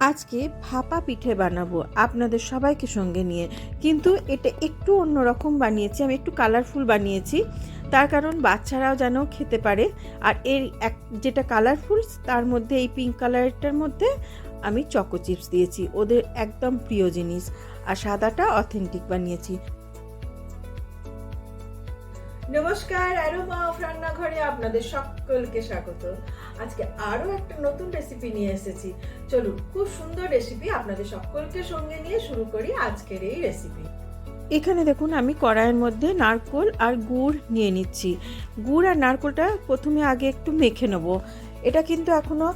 আজকে ভাপা পিঠে বানাবো আপনাদের সবাইকে সঙ্গে নিয়ে। কিন্তু এটা একটু অন্যরকম বানিয়েছি, আমি একটু কালারফুল বানিয়েছি। তার কারণ বাচ্চারাও যেন খেতে পারে। আর এর এক, যেটা কালারফুল তার মধ্যে এই পিঙ্ক কালারটার মধ্যে আমি চকো চিপস দিয়েছি। ওদের একদম প্রিয় জিনিস। আর সাদাটা অথেন্টিক বানিয়েছি। নমস্কার অ্যারোমা অফ রান্নাঘরে আপনাদের সকলকে স্বাগত। আজকে আরও একটা নতুন রেসিপি নিয়ে এসেছি। চলুন, খুব সুন্দর রেসিপি আপনাদের সকলকে সঙ্গে নিয়ে শুরু করি আজকের এই রেসিপি এখানে দেখুন, আমি কড়াইয়ের মধ্যে নারকোল আর গুড় নিয়ে নিচ্ছি। গুড় আর নারকোলটা প্রথমে আগে একটু মেখে নেব। এটা কিন্তু এখনও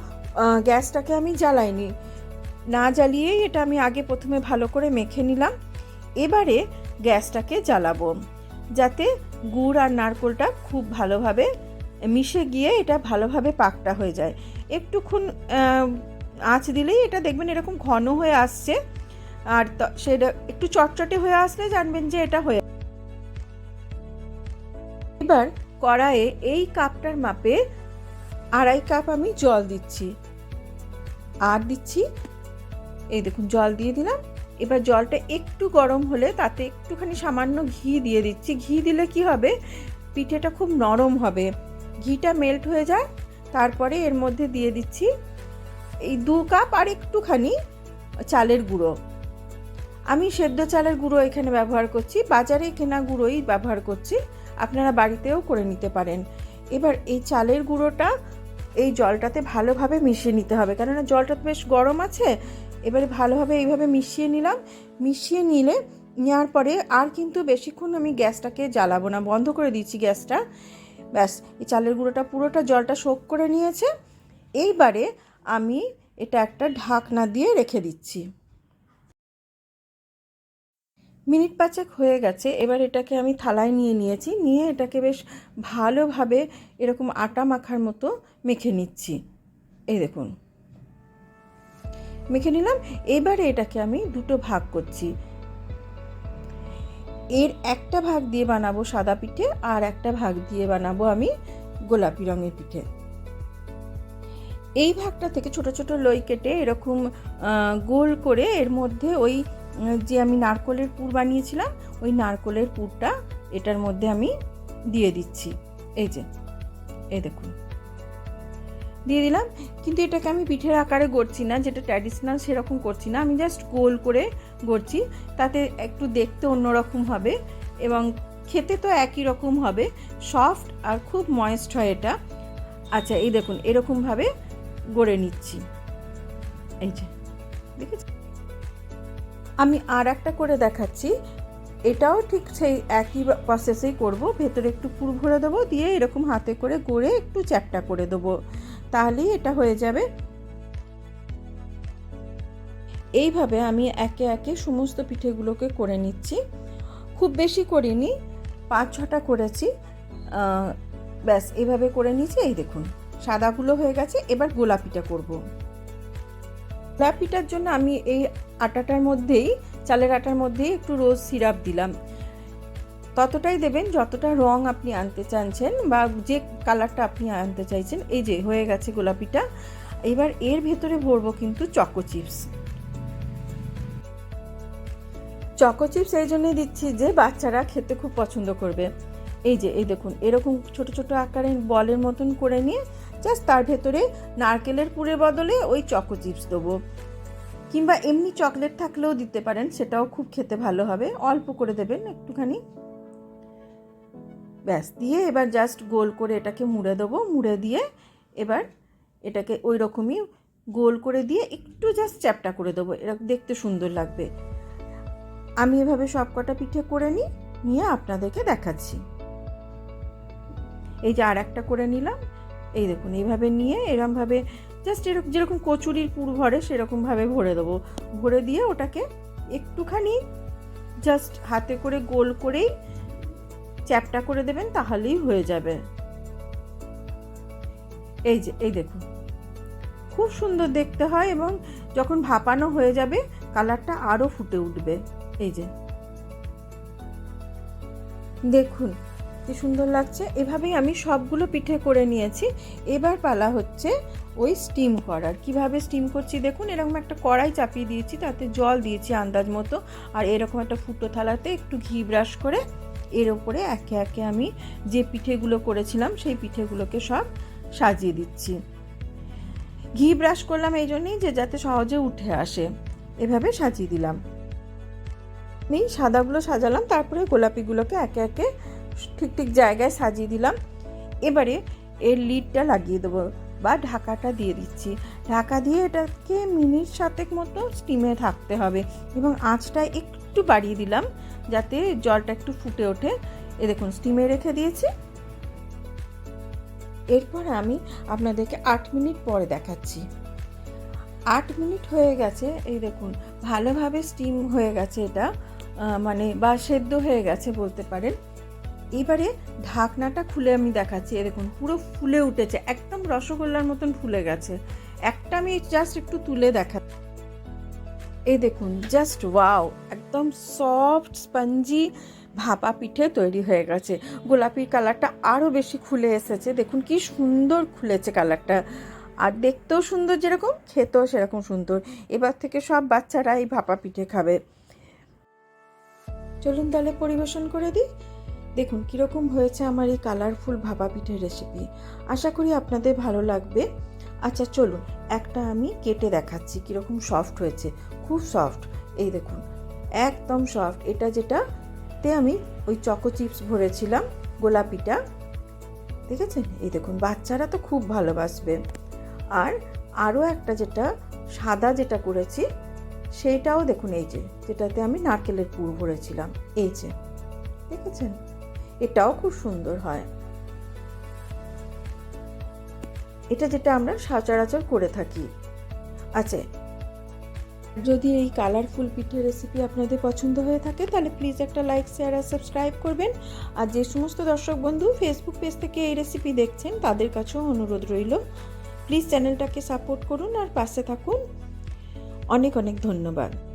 গ্যাসটাকে আমি জ্বালাইনি। না জ্বালিয়েই এটা আমি আগে প্রথমে ভালো করে মেখে নিলাম। এবারে গ্যাসটাকে জ্বালাবো। যাতে গুড় আর নারকোলটা খুব ভালোভাবে মিশে গিয়ে এটা ভালোভাবে পাকটা হয়ে যায়। একটুক্ষণ আঁচ দিলেই এটা দেখবেন এরকম ঘন হয়ে আসছে। আর সেটা একটু চটচটে হয়ে আসলে জানবেন যে এটা হয়ে এবার কড়াইয়ে এই কাপটার মাপে আড়াই কাপ আমি জল দিচ্ছি। আর দিচ্ছি, এই দেখুন জল দিয়ে দিলাম। এবার জলটা একটু গরম হলে তাতে একটুখানি সামান্য ঘি দিয়ে দিচ্ছি। ঘি দিলে কি হবে? পিঠেটা খুব নরম হবে। ঘিটা মেল্ট হয়ে যায়। তারপরে এর মধ্যে দিয়ে দিচ্ছি এই দু কাপ আর একটুখানি চালের গুঁড়ো। আমি সেদ্ধ চালের গুঁড়ো এখানে ব্যবহার করছি। বাজারে কেনা গুঁড়োই ব্যবহার করছি। আপনারা বাড়িতেও করে নিতে পারেন। এবার এই চালের গুঁড়োটা এই জলটাতে ভালোভাবে মিশিয়ে নিতে হবে। কেননা জলটা বেশ গরম আছে। এবারে ভালোভাবে এইভাবে মিশিয়ে নিলাম। মিশিয়ে নিলে নেওয়ার পরে আর কিন্তু বেশিক্ষণ আমি গ্যাসটাকে জ্বালাবো না, বন্ধ করে দিচ্ছি গ্যাসটা। ব্যাস, এই চালের গুঁড়োটা পুরোটা জলটা শোক করে নিয়েছে। এইবারে আমি এটা একটা ঢাকনা দিয়ে রেখে দিচ্ছি। মিনিট পাঁচেক হয়ে গেছে, এবার এটাকে আমি থালায় নিয়ে নিয়েছি। নিয়ে এটাকে বেশ ভালোভাবে এরকম আটা মাখার মতো মেখে নিচ্ছি। এই দেখুন। মেখে নিলাম। এবারে এটাকে আমি দুটো ভাগ করছি। এর একটা ভাগ দিয়ে বানাবো সাদা পিঠে, আর একটা ভাগ দিয়ে বানাবো আমি গোলাপি রঙের পিঠে। এই ভাগটা থেকে ছোট ছোট লই কেটে এরকম গোল করে এর মধ্যে ওই যে আমি নারকলের পুর বানিয়েছিলাম, ওই নারকলের পুরটা এটার মধ্যে আমি দিয়ে দিচ্ছি। এই যে, এই দেখুন। দিয়ে দিলাম। কিন্তু এটাকে আমি পিঠের আকারে গড়ছি না, যেটা ট্র্যাডিশনাল সেরকম করছি না। আমি জাস্ট গোল করে গড়ছি, তাতে একটু দেখতে অন্যরকম হবে এবং খেতে তো একই রকম হবে সফট আর খুব ময়েস্ট হয় এটা। আচ্ছা এই দেখুন এরকমভাবে গড়ে নিচ্ছি। এই যে, দেখেছি? আমি আর একটা করে দেখাচ্ছি। এটাও ঠিক সেই একই প্রসেসেই করব। ভেতরে একটু পুর ভরে দেবো, দিয়ে এরকম হাতে করে গড়ে একটু চ্যাপটা করে দেবো। তাহলেই এটা হয়ে যাবে। এইভাবে আমি একে একে সমস্ত পিঠেগুলোকে করে নিচ্ছি। খুব বেশি করিনি, পাঁচ ছটা করেছি। ব্যাস এইভাবে করে নিয়েছি, এই দেখুন, সাদাগুলো হয়ে গেছে। এবার গোলাপিটা করব। গোলাপিটার জন্য আমি এই আটাটার মধ্যেই, চালের আটার মধ্যেই একটু রোজ সিরাপ দিলাম। ততটাই দেবেন যতটা রং আপনি আনতে চাইছেন বা যে কালারটা আপনি আনতে চাইছেন, এই যে হয়ে গেছে গোলাপিটা। এবার এর ভেতরে ভরবো কিন্তু চকো চিপস। চকো চিপস এই জন্যই দিচ্ছি যে বাচ্চারা খেতে খুব পছন্দ করবে। এই যে, এই দেখুন, এরকম ছোট ছোট আকারের বলের মতন করে নিয়ে জাস্ট তার ভেতরে নারকেলের পুরের বদলে ওই চকো চিপস দেবো। কিংবা এমনি চকলেট থাকলেও দিতে পারেন, সেটাও খুব খেতে ভালো হবে। অল্প করে দেবেন একটুখানি। ব্যাস, দিয়ে এবার জাস্ট গোল করে এটাকে মুড়ে দেবো। মুড়ে দিয়ে এবার এটাকে ওই রকমই গোল করে দিয়ে একটু জাস্ট চ্যাপটা করে দেবো। এরকম দেখতে সুন্দর লাগবে। আমি এভাবে সব কটা পিঠে করে নিই, নিয়ে আপনাদেরকে দেখাচ্ছি। এই যে আর একটা করে নিলাম। এই দেখুন, এইভাবে নিয়ে এরমভাবে জাস্ট এরকম যেরকম কচুরির পুর ভরে সেরকমভাবে ভরে দেবো। ভরে দিয়ে ওটাকে একটুখানি জাস্ট হাতে করে গোল করেই চ্যাপটা করে দেবেন, তাহলেই হয়ে যাবে। এই যে, এই দেখুন। খুব সুন্দর দেখতে হয় এবং যখন ভাপানো হয়ে যাবে, কালারটা আরও ফুটে উঠবে। এই যে। দেখুন, কি সুন্দর লাগছে। এভাবেই আমি সবগুলো পিঠে করে নিয়েছি। এবার পালা হচ্ছে ওই স্টিম করার। কীভাবে স্টিম করছি দেখুন, এরকম একটা কড়াই চাপিয়ে দিয়েছি, তাতে জল দিয়েছি আন্দাজ মতো। আর এরকম একটা ফুটো থালাতে একটু ঘি ব্রাশ করে এর ওপরে একে একে আমি যে পিঠেগুলো করেছিলাম, সেই পিঠেগুলোকে সব সাজিয়ে দিচ্ছি। ঘি ব্রাশ করলাম এই জন্যই যে যাতে সহজে উঠে আসে। এভাবে সাজিয়ে দিলাম। নেই সাদাগুলো সাজালাম, তারপরে গোলাপিগুলোকে একে একে ঠিক ঠিক জায়গায় সাজিয়ে দিলাম। এবারে এর লিডটা লাগিয়ে দেবো বা ঢাকাটা দিয়ে দিচ্ছি। ঢাকা দিয়ে এটাকে মিনিট সাতেক মতো স্টিমে থাকতে হবে এবং আঁচটা একটু বাড়িয়ে দিলাম যাতে জলটা একটু ফুটে ওঠে। এ দেখুন স্টিমে রেখে দিয়েছি। এরপর আমি আপনাদেরকে আট মিনিট পরে দেখাচ্ছি। আট মিনিট হয়ে গেছে, এই দেখুন, ভালোভাবে স্টিম হয়ে গেছে এটা মানে বা সেদ্ধ হয়ে গেছে বলতে পারেন। এবারে ঢাকনাটা খুলে আমি দেখাচ্ছি এই দেখুন, পুরো ফুলে উঠেছে, একদম রসগোল্লার মতন ফুলে গেছে। একটা আমি জাস্ট একটু তুলে দেখা এই দেখুন জাস্ট ওয়াও একদম সফট স্পঞ্জি ভাপা পিঠে তৈরি হয়ে গেছে। গোলাপি কালারটা আরও বেশি খুলে এসেছে। দেখুন কি সুন্দর খুলেছে কালারটা। আর দেখতেও সুন্দর যেরকম, খেতেও সেরকম সুন্দর। এবার থেকে সব বাচ্চারা এই ভাপা পিঠে খাবে। চলুন তাহলে পরিবেশন করে দিই। দেখুন কীরকম হয়েছে আমার এই কালারফুল ভাপা পিঠের রেসিপি আশা করি আপনাদের ভালো লাগবে। আচ্ছা চলুন, একটা আমি কেটে দেখাচ্ছি কীরকম সফট হয়েছে। খুব সফট এই দেখুন, একদম সফট এটা যেটাতে আমি ওই চকো চিপস ভরেছিলাম, গোলাপিটা। দেখেছেন এই দেখুন, বাচ্চারা তো খুব ভালোবাসবে। আর আরও একটা যেটা, সাদা যেটা করেছি সেইটাও দেখুন, এই যে, যেটাতে আমি নারকেলের পুর ভরেছিলাম, এই যে। দেখেছেন এটাও খুব সুন্দর হয়। এটা যেটা আমরা সচরাচর করে থাকি। আচ্ছা যদি এই কালারফুল পিঠে রেসিপি আপনাদের পছন্দ হয়ে থাকে, তাহলে প্লিজ একটা লাইক শেয়ার আর সাবস্ক্রাইব করবেন। আর যে সমস্ত দর্শক বন্ধু ফেসবুক পেজ থেকে এই রেসিপি দেখছেন, তাদের কাছেও অনুরোধ রইল। প্লিজ চ্যানেলটাকে সাপোর্ট করুন আর পাশে থাকুন। অনেক অনেক ধন্যবাদ।